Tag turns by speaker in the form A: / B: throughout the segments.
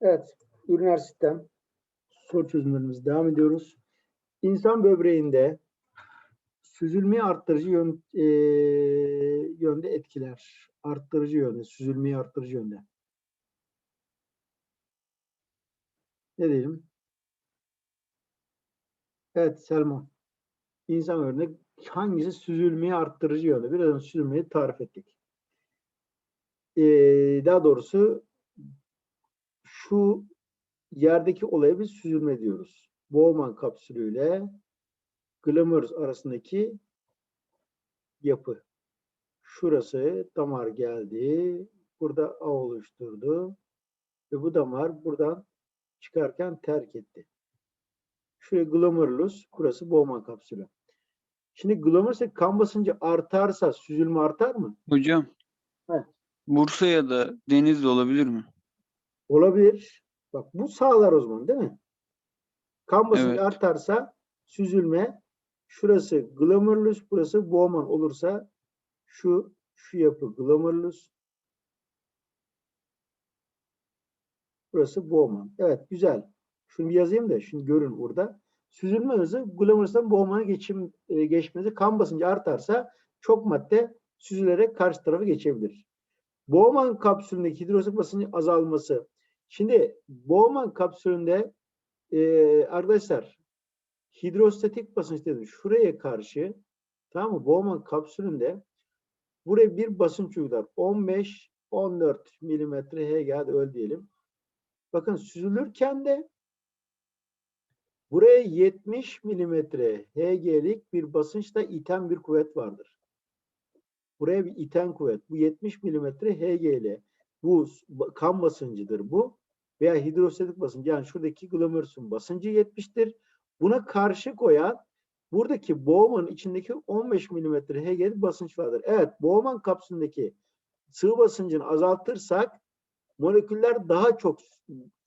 A: Evet, üriner sistem soru çözümlerimiz devam ediyoruz. İnsan böbreğinde süzülmeyi arttırıcı yön, eee, yönde etkiler. Arttırıcı yönde, süzülmeyi arttırıcı yönde. Ne diyelim? Evet Selma. İnsan böbreğinde hangisi süzülmeyi arttırıcı yönde? Biraz önce süzülmeyi tarif ettik. Eee, daha doğrusu şu yerdeki olaya biz süzülme diyoruz. Bowman kapsülüyle glomerulus arasındaki yapı. Şurası damar geldi. Burada ağ oluşturdu. Ve bu damar buradan çıkarken terk etti. Şuraya glomerulus, burası Bowman kapsülü. Şimdi glomerulus kan basıncı artarsa süzülme artar mı?
B: Hocam.
A: Heh.
B: Bursa ya da Denizli olabilir mi?
A: Olabilir. Bak bu sağlar o zaman değil mi? Kan basıncı
B: Evet.
A: artarsa süzülme şurası glomerulus burası Bowman olursa şu şu yapı glomerulus burası Bowman. Evet güzel. Şunu bir yazayım da şunu görün burada. Süzülme hızı glomerus'tan Bowman'a geçim, e, geçmesi kan basıncı artarsa çok madde süzülerek karşı tarafa geçebilir. Bowman kapsülündeki hidroksik basıncı azalması. Şimdi Bowman kapsülünde e, arkadaşlar hidrostatik basınç dedim. Şuraya karşı tamam mı? Bowman kapsülünde buraya bir basınç uygular. 15 14 milimetre hadi öl diyelim. Bakın süzülürken de buraya 70 milimetre Hg'lik bir basınçla iten bir kuvvet vardır. Buraya bir iten kuvvet. Bu 70 milimetre Hg ile bu kan basıncıdır bu. Veya hidrostatik basıncı. Yani şuradaki glomerulusun basıncı 70'tir. Buna karşı koyan buradaki Bowman'ın içindeki 15 milimetre Hg'lik basınç vardır. Evet Bowman kapsülündeki sıvı basıncını azaltırsak moleküller daha çok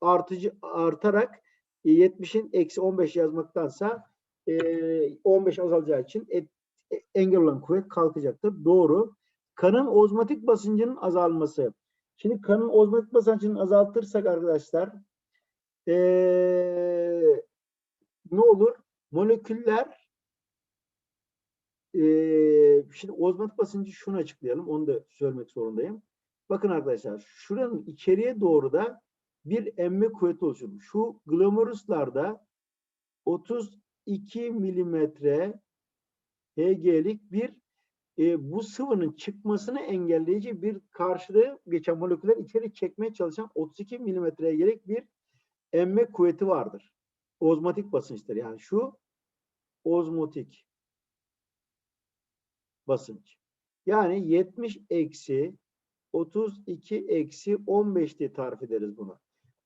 A: artıcı artarak e, 70'in eksi 15 yazmaktansa e, 15 azalacağı için e, engel olan kuvvet kalkacaktır. Doğru. Kanın ozmotik basıncının azalması. Şimdi kanın ozmotik basıncını azaltırsak arkadaşlar eee, ne olur? Moleküller eee, şimdi ozmotik basıncı şunu açıklayalım. Onu da söylemek zorundayım. Bakın arkadaşlar şuranın içeriye doğru da bir emme kuvveti oluşur. Şu glomeruslarda 32 milimetre Hg'lik bir e, bu sıvının çıkmasını engelleyici bir karşıda geçen moleküller içeri çekmeye çalışan 32 milimetreye gerek bir emme kuvveti vardır. Ozmotik basınçtır. Yani şu ozmotik basınç. Yani 70 eksi 32 eksi 15 diye tarif ederiz bunu.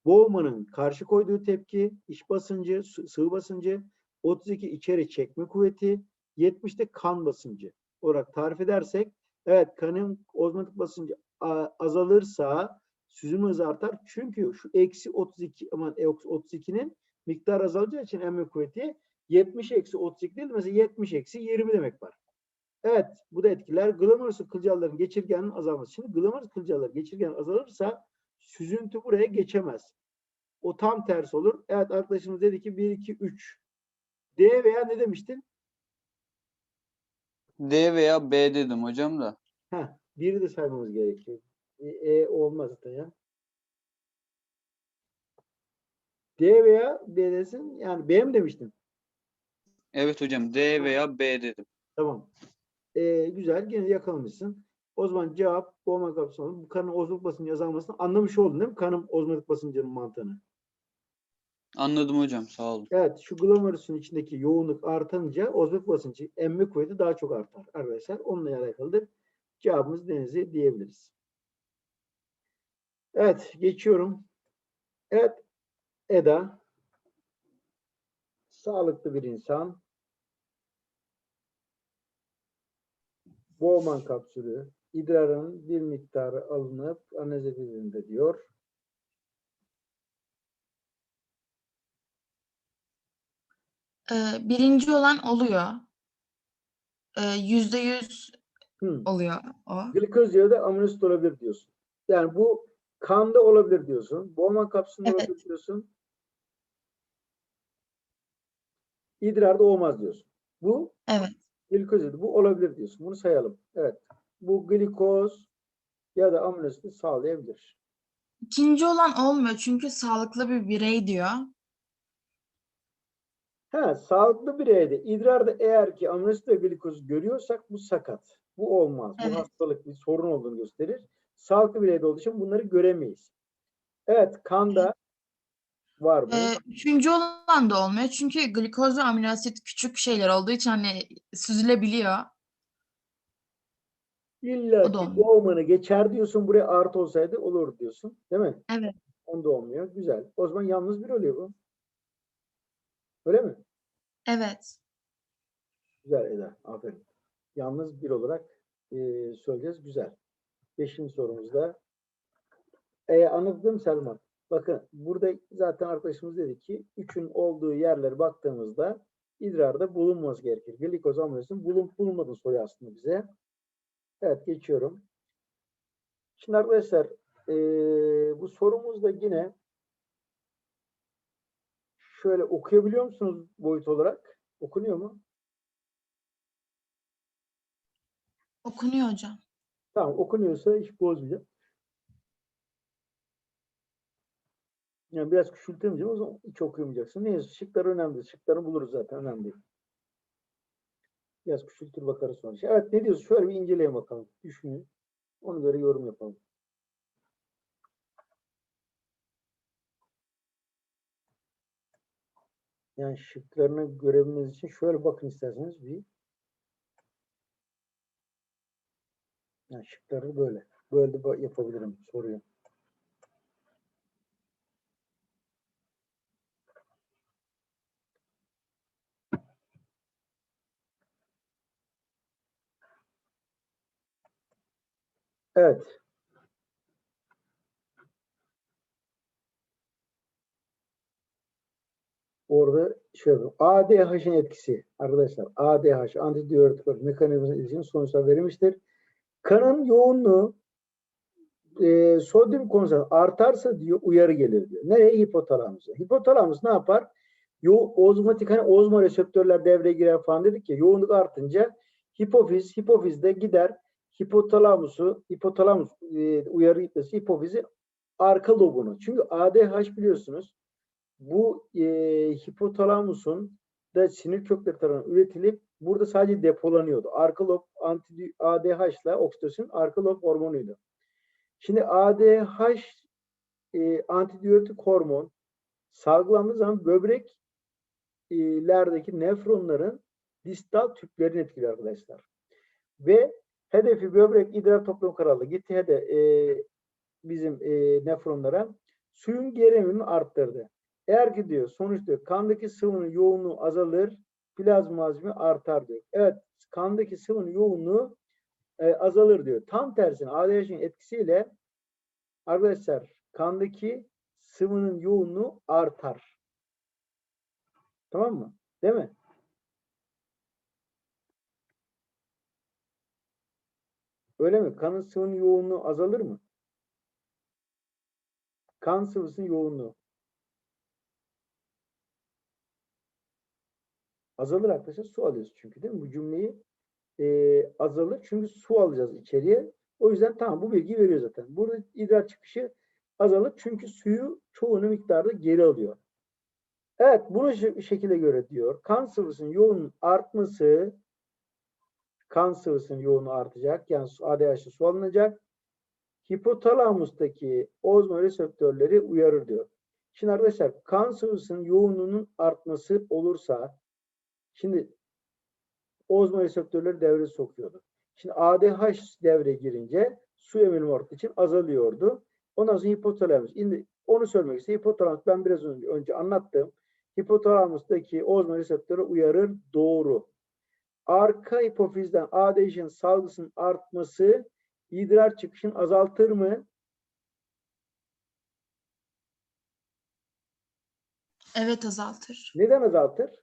A: Bowman'ın karşı koyduğu tepki, iç basıncı, sı- sıvı basıncı, 32 içeri çekme kuvveti, 70 de kan basıncı olarak tarif edersek, evet kanın ozmotik basıncı azalırsa süzülme hızı artar. Çünkü şu eksi 32 aman eksi 32'nin miktar azalacağı için emme kuvveti 70 eksi 32 değil mesela 70 eksi 20 demek var. Evet bu da etkiler. Glomerulus kılcalların geçirgenin azalması. Şimdi glomerulus kılcalları geçirgen azalırsa süzüntü buraya geçemez. O tam tersi olur. Evet arkadaşımız dedi ki 1, 2, 3. D veya ne demiştin?
B: D veya B dedim hocam da.
A: Heh, biri de saymamız gerekiyor. E, e olmaz zaten ya. D veya B desin. Yani B mi demiştin?
B: Evet hocam D veya B dedim.
A: Tamam. Ee, güzel. Gene yakalamışsın. O zaman cevap boğma kapsamında bu kanın ozmotik basıncı azalmasını anlamış oldun değil mi? Kanın ozmotik basıncının mantığını.
B: Anladım hocam sağ olun.
A: Evet şu glomerulusun içindeki yoğunluk artınca ozmotik basıncı emme kuvveti daha çok artar arkadaşlar. Onunla alakalıdır. Cevabımız denizi diyebiliriz. Evet geçiyorum. Evet Eda sağlıklı bir insan. Bowman kapsülü idrarın bir miktarı alınıp analiz edildiğinde diyor.
C: Ee, birinci olan oluyor. Ee, Yüzde yüz oluyor o.
A: Glikoz yağı da aminosit olabilir diyorsun. Yani bu Kanda olabilir diyorsun. Bowman kapsülünde
C: Evet.
A: olabilir diyorsun. İdrarda olmaz diyorsun. Bu
C: Evet.
A: glikoz bu olabilir diyorsun. Bunu sayalım. Evet. Bu glikoz ya da amino asidi sağlayabilir.
C: İkinci olan olmuyor çünkü sağlıklı bir birey diyor.
A: Ha, sağlıklı bireyde idrarda eğer ki amino asit ve glikoz görüyorsak bu sakat. Bu olmaz. Bu
C: Evet.
A: hastalık bir sorun olduğunu gösterir. Sağlıklı bireyde olduğu için bunları göremeyiz. Evet, kanda var bu.
C: Ee, üçüncü olan da olmuyor çünkü glikoz ve amino asit küçük şeyler olduğu için hani süzülebiliyor.
A: İlla
C: o da
A: ki
C: olmuyor.
A: Bowman'ı geçer diyorsun. Buraya artı olsaydı olur diyorsun. Değil mi?
C: Evet.
A: Onda olmuyor. Güzel. O zaman yalnız bir oluyor bu. Öyle mi?
C: Evet.
A: Güzel Eda. Aferin. Yalnız bir olarak eee, söyleyeceğiz. Güzel. Beşinci sorumuzda. E, anladım Selman. Bakın burada zaten arkadaşımız dedi ki üçün olduğu yerlere baktığımızda idrarda bulunması gerekir. Glikoz aminosin bulun, bulunmadığını soruyor aslında bize. Evet geçiyorum. Şimdi arkadaşlar eee, bu sorumuzda yine şöyle okuyabiliyor musunuz boyut olarak? Okunuyor mu?
C: Okunuyor hocam.
A: Tamam okunuyorsa hiç bozmayacağım. Yani biraz küçültemeyeceğim o zaman hiç okuyamayacaksın. Neyse şıklar önemli. Şıkları buluruz zaten önemli değil. Biraz küçültür bakarız sonra. Evet ne diyorsun? Şöyle bir inceleyelim bakalım. Düşünün. Ona göre yorum yapalım. Yani şıklarını görebilmeniz için şöyle bakın isterseniz bir. Yani şıkları böyle. Böyle yapabilirim soruyu. Evet. Orada şöyle ADH'ın etkisi arkadaşlar ADH antidiüretik mekanizmasına ilişkin sonuçlar verilmiştir. Kanın yoğunluğu e, sodyum konsantrası artarsa diyor uyarı gelir diyor. Nereye? Hipotalamusa. Hipotalamus ne yapar? Yo ozmotik hani ozmo reseptörler devreye girer falan dedik ya yoğunluk artınca hipofiz hipofizde gider hipotalamusu hipotalamus e, uyarı gitmesi hipofizi arka lobunu. Çünkü ADH biliyorsunuz bu e, hipotalamusun da sinir kökleri tarafından üretilip burada sadece depolanıyordu. Arka lob ADH ile oksitosin arka lob hormonuydu. Şimdi ADH e, antidiüretik hormon salgılandığı zaman böbreklerdeki nefronların distal tüplerini etkiliyor arkadaşlar. Ve hedefi böbrek idrar toplum kanalı gitti hede e, bizim e, nefronlara suyun gerimini arttırdı. Eğer ki diyor sonuç diyor kandaki sıvının yoğunluğu azalır, plazma hacmi artar diyor. Evet kandaki sıvının yoğunluğu e, azalır diyor. Tam tersine ADH'in etkisiyle arkadaşlar kandaki sıvının yoğunluğu artar. Tamam mı? Değil mi? Öyle mi? Kanın sıvının yoğunluğu azalır mı? Kan sıvısının yoğunluğu. Azalır arkadaşlar. Su alıyoruz çünkü değil mi? Bu cümleyi e, azalır. Çünkü su alacağız içeriye. O yüzden tamam bu bilgi veriyor zaten. Burada idrar çıkışı azalır. Çünkü suyu çoğunu miktarda geri alıyor. Evet bunu şekilde göre diyor. Kan sıvısının yoğun artması kan sıvısının yoğunluğu artacak. Yani ADH'ı su alınacak. Hipotalamustaki ozmo reseptörleri uyarır diyor. Şimdi arkadaşlar kan sıvısının yoğunluğunun artması olursa şimdi ozmo reseptörleri devreye sokuyordu. Şimdi ADH devreye girince su emilimi arttığı için azalıyordu. Ondan sonra hipotalamus. Şimdi onu söylemek istiyorum. Hipotalamus ben biraz önce, önce anlattım. Hipotalamustaki ozmo reseptörü uyarır. Doğru. Arka hipofizden ADH'in salgısının artması idrar çıkışını azaltır mı?
C: Evet azaltır.
A: Neden azaltır?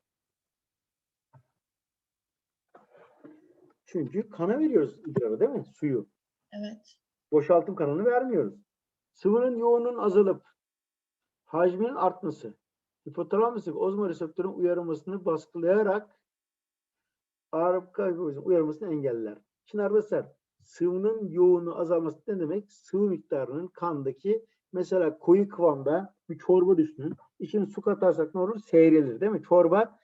A: Çünkü kana veriyoruz idrara değil mi? Suyu.
C: Evet.
A: Boşaltım kanalını vermiyoruz. Sıvının yoğunluğunun azalıp hacminin artması hipotalamusik ozmoreseptörün uyarılmasını baskılayarak ağrı kaybı uyarılmasını engeller. Şimdi arkadaşlar sıvının yoğunluğu azalması ne demek? Sıvı miktarının kandaki mesela koyu kıvamda bir çorba düşünün. İçine su katarsak ne olur? Seyrelir değil mi? Çorba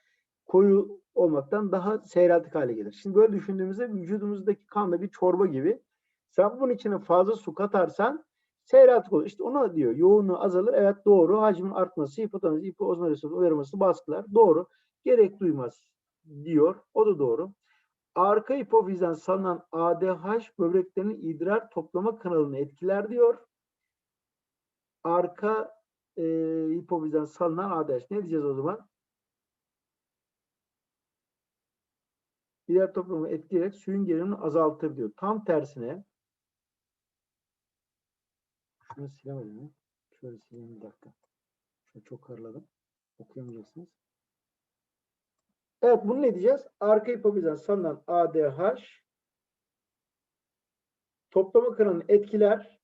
A: koyu olmaktan daha seyreltik hale gelir. Şimdi böyle düşündüğümüzde vücudumuzdaki kan da bir çorba gibi. Sen bunun içine fazla su katarsan seyreltik olur. İşte ona diyor yoğunluğu azalır. Evet doğru. Hacmin artması, hipotalamus, hipoozmoreseptör uyarılması baskılar. Doğru. Gerek duymaz diyor. O da doğru. Arka hipofizden salınan ADH böbreklerin idrar toplama kanalını etkiler diyor. Arka e, hipofizden salınan ADH. Ne diyeceğiz o zaman? İdrar toplamayı etkileyerek suyun gerilimini azaltır diyor. Tam tersine şunu silemedim? Şöyle sileyim bir dakika. Şunu çok karladım. Okuyamayacaksınız. Evet bunu ne diyeceğiz? Arka hipofizden salınan ADH toplama kanalını etkiler.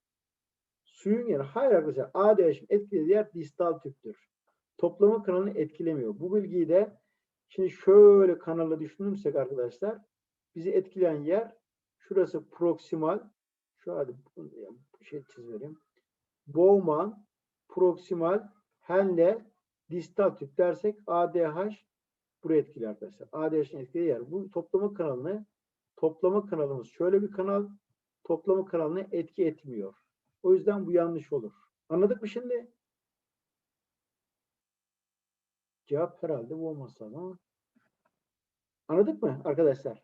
A: Suyun yeri hayır arkadaşlar ADH'in etkilediği yer distal tüptür. Toplama kanalını etkilemiyor. Bu bilgiyi de şimdi şöyle kanalla düşünürsek arkadaşlar bizi etkileyen yer şurası proksimal şu hadi şey çiz vereyim. Bowman proksimal Henle distal tüp dersek ADH buraya etkili arkadaşlar. ADH'in etkili yer. Bu toplama kanalını toplama kanalımız şöyle bir kanal toplama kanalına etki etmiyor. O yüzden bu yanlış olur. Anladık mı şimdi? Cevap herhalde bu olmazsa ama. Anladık mı arkadaşlar?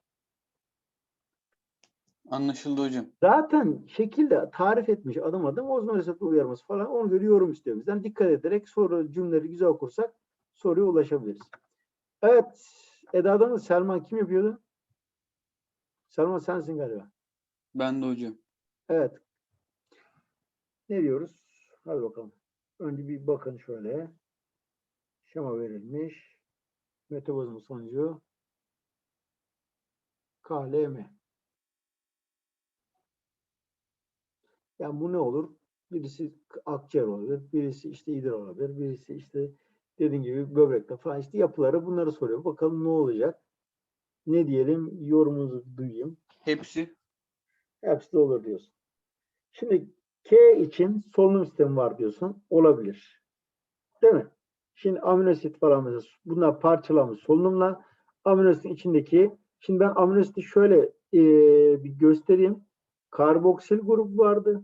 B: Anlaşıldı hocam.
A: Zaten şekilde tarif etmiş adım adım ozmoreseptör uyarması falan onu göre yorum istiyor bizden. Dikkat ederek soru cümleleri güzel okursak soruya ulaşabiliriz. Evet. Eda'dan da Selman kim yapıyordu? Selman sensin galiba.
B: Ben de hocam.
A: Evet. Ne diyoruz? Hadi bakalım. Önce bir bakın şöyle. Şema verilmiş. Metabolizm sonucu. KLM. Yani bu ne olur? Birisi akciğer olabilir, birisi işte idrar olabilir, birisi işte dediğim gibi böbrekte falan işte yapıları bunları soruyor. Bakalım ne olacak? Ne diyelim? Yorumunuzu duyayım.
B: Hepsi.
A: Hepsi de olur diyorsun. Şimdi K için solunum sistemi var diyorsun. Olabilir. Değil mi? Şimdi aminosit falan mesela bunlar parçalanmış solunumla aminositin içindeki şimdi ben aminositi şöyle eee, bir göstereyim. Karboksil grubu vardı.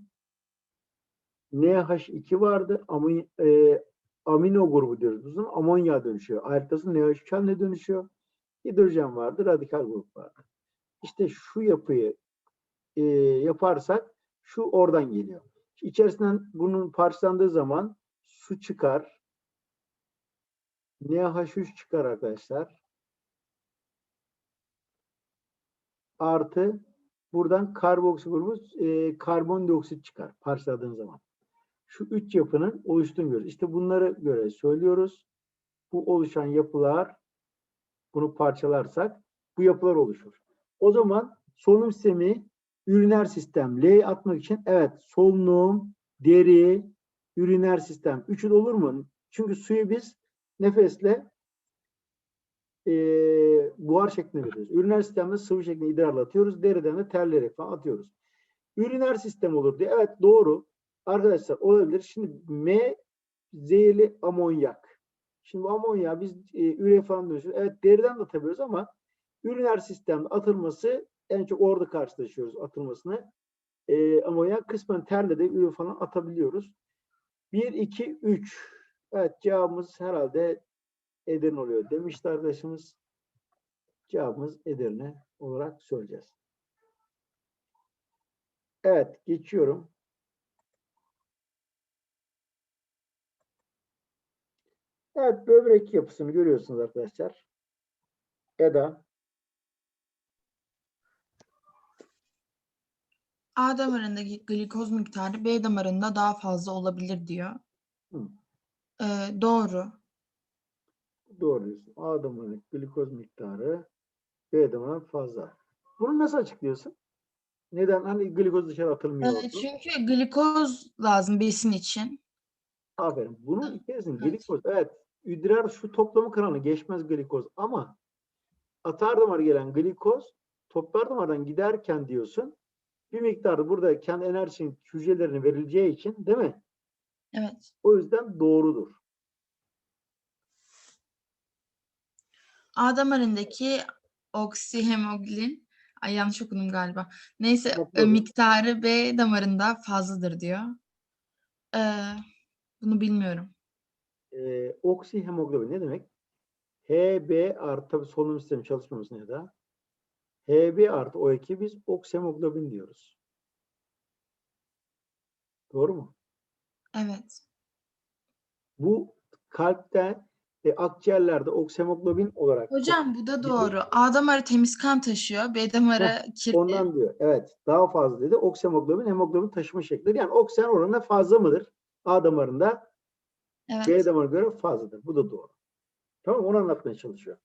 A: NH2 vardı. Amin, eee, amino grubu diyoruz. Bizim amonya dönüşüyor. Ayrıtası NH3 haline dönüşüyor. Hidrojen vardı. Radikal grup vardı. İşte şu yapıyı e, yaparsak şu oradan geliyor. İçerisinden bunun parçalandığı zaman su çıkar. NH3 çıkar arkadaşlar. Artı buradan karboksil grubu e, karbondioksit çıkar parçaladığın zaman. Şu üç yapının oluştuğunu görüyoruz. İşte bunları göre söylüyoruz. Bu oluşan yapılar bunu parçalarsak bu yapılar oluşur. O zaman solunum sistemi üriner sistem L atmak için evet solunum, deri, üriner sistem. Üçü de olur mu? Çünkü suyu biz nefesle eee buhar şeklinde veriyoruz. Üriner sistemde sıvı şeklinde idrarla atıyoruz. Deriden de terleyerek falan atıyoruz. Üriner sistem olur diye. Evet doğru. Arkadaşlar olabilir. Şimdi M zehirli amonyak. Şimdi bu amonyağı biz e, üre falan diyoruz. Evet deriden de atabiliyoruz ama üriner sistemde atılması en çok orada karşılaşıyoruz atılmasını. E, amonyak kısmen terle de üre falan atabiliyoruz. 1, 2, 3. Evet cevabımız herhalde Edirne oluyor demişti arkadaşımız. Cevabımız Edirne olarak söyleyeceğiz. Evet geçiyorum. Evet böbrek yapısını görüyorsunuz arkadaşlar. Eda.
C: A damarındaki glikoz miktarı B damarında daha fazla olabilir diyor.
A: Hı.
C: Ee, doğru.
A: Doğru diyorsun. A damarındaki glikoz miktarı B damarından fazla. Bunu nasıl açıklıyorsun? Neden? Hani glikoz dışarı atılmıyor. Oldu.
C: çünkü glikoz lazım besin için.
A: Aferin. Bunun içerisinde glikoz. Evet. İdrar şu toplamı kanalını geçmez glikoz ama atar damar gelen glikoz toplar damardan giderken diyorsun bir miktar burada kendi enerjisinin hücrelerine verileceği için değil mi?
C: Evet.
A: O yüzden doğrudur.
C: A damarındaki oksihemoglin, ay yanlış okudum galiba. Neyse e, miktarı B damarında fazladır diyor. Ee, bunu bilmiyorum.
A: Ee, oksihemoglobin ne demek? Hb artı tabii solunum sistemi çalışmamasına ya da Hb artı O2 biz oksihemoglobin diyoruz. Doğru mu?
C: Evet.
A: Bu kalpte ve akciğerlerde oksihemoglobin olarak
C: Hocam bu da doğru. A damarı temiz kan taşıyor. B damarı kirli.
A: ondan diyor. Evet. Daha fazla dedi. Oksihemoglobin hemoglobin taşıma şeklidir. Yani oksijen oranına fazla mıdır? A damarında
C: Evet.
A: B damarına göre fazladır. Bu da doğru. Tamam? Onu anlatmaya çalışıyor.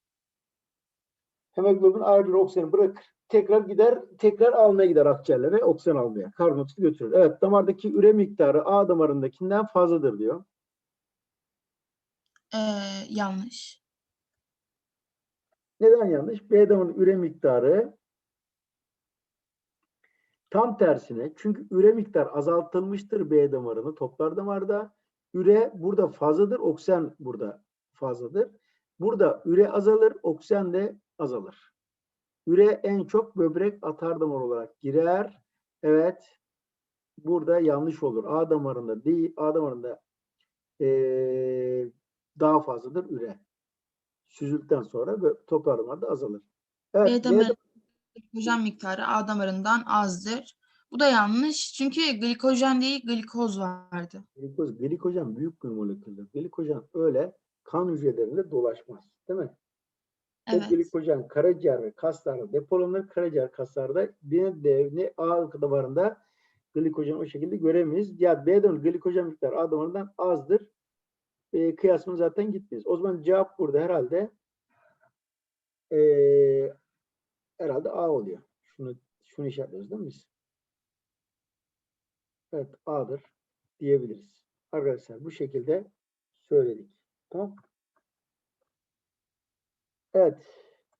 A: Hemoglobin ayrılır oksijeni bırakır. Tekrar gider, tekrar almaya gider akciğerlere oksijen almaya. Karbonatı götürür. Evet damardaki üre miktarı A damarındakinden fazladır diyor.
C: Ee, yanlış.
A: Neden yanlış? B damarının üre miktarı tam tersine. Çünkü üre miktar azaltılmıştır B damarını toplar damarda. Üre burada fazladır, oksijen burada fazladır. Burada üre azalır, oksijen de azalır. Üre en çok böbrek atar damar olarak girer. Evet. Burada yanlış olur. A damarında değil, A damarında eee, daha fazladır üre. Süzüldükten sonra toplar damarda azalır. Evet.
C: B damarı glikojen miktarı A damarından azdır. Bu da yanlış. Çünkü glikojen değil glikoz vardı.
A: Glikoz, glikojen büyük bir moleküldür. Glikojen öyle kan hücrelerinde dolaşmaz. Değil mi?
C: Evet.
A: glikojen karaciğer ve kaslarda depolanır. Karaciğer kaslarda ne D ne A damarında glikojen o şekilde göremeyiz. Ya B damarı glikojen miktarı A damarından azdır. E, kıyasını zaten gitmeyiz. O zaman cevap burada herhalde e, herhalde A oluyor. Şunu şunu işaretliyoruz değil mi? Evet A'dır diyebiliriz. Arkadaşlar bu şekilde söyledik. Tamam. Evet.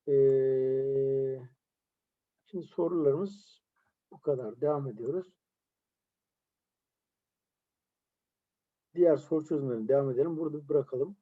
A: eee, şimdi sorularımız bu kadar. Devam ediyoruz. Diğer soru çözümlerine devam edelim. Burada bırakalım.